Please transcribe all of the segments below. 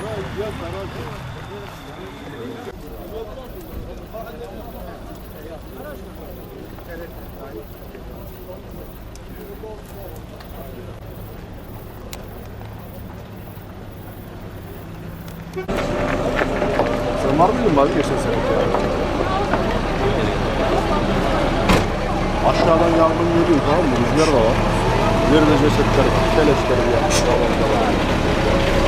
Sen var mıydın bari geçen sene? Aşağıdan yardım geliyor tamam mı? Rüzgar da var. Üzerinde cesetler var. Keleşleri var. Tamam, tamam.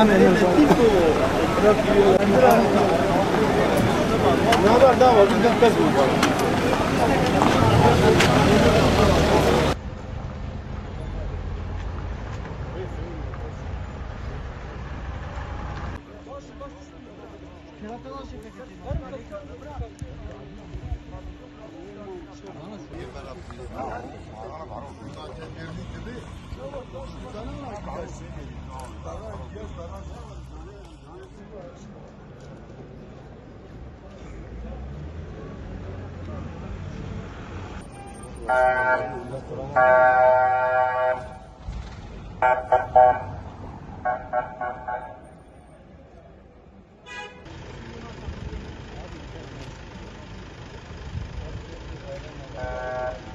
Ne haber? Ne var? Bizden pes mi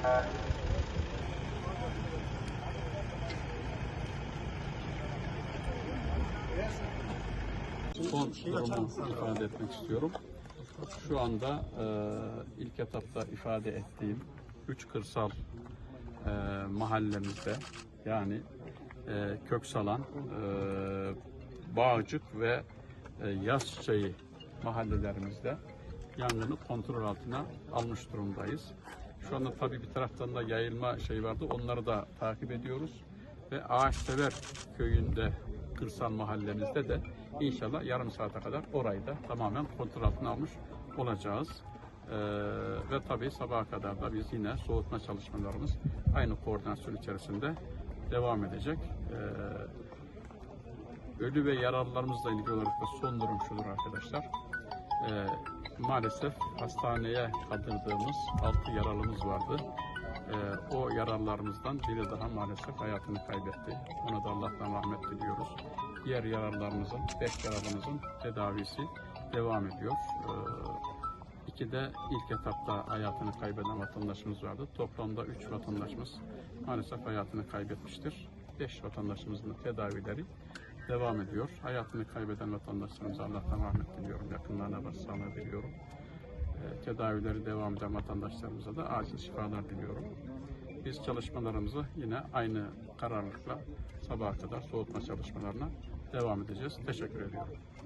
var? Son durumu ifade etmek istiyorum. Şu anda e, ilk etapta ifade ettiğim üç kırsal e, mahallemizde yani e, Köksalan, e, Bağcık ve e, Yazçayı mahallelerimizde yangını kontrol altına almış durumdayız. Şu anda tabii bir taraftan da yayılma şey vardı. Onları da takip ediyoruz. Ve Ağaçsever köyünde kırsal mahallemizde de inşallah yarım saate kadar orayı da tamamen kontrol altına almış olacağız. Ee, ve tabii sabaha kadar da biz yine soğutma çalışmalarımız aynı koordinasyon içerisinde devam edecek. Ee, ölü ve yaralılarımızla ilgili olarak da son durum şudur arkadaşlar. Ee, maalesef hastaneye kaldırdığımız 6 yaralımız vardı. Ee, o yaralılarımızdan biri daha maalesef hayatını kaybetti. Ona da Allah'tan rahmet diliyoruz. Diğer yaralılarımızın, 5 yaralımızın tedavisi devam ediyor. Ee, iki de ilk etapta hayatını kaybeden vatandaşımız vardı. Toplamda 3 vatandaşımız maalesef hayatını kaybetmiştir. 5 vatandaşımızın da tedavileri devam ediyor. Hayatını kaybeden vatandaşlarımıza Allah'tan rahmet diliyorum. Yakınlarına başsağlığı diliyorum. Tedavileri devam eden vatandaşlarımıza da acil şifalar diliyorum. Biz çalışmalarımızı yine aynı kararlılıkla sabaha kadar soğutma çalışmalarına devam edeceğiz. Teşekkür ediyorum.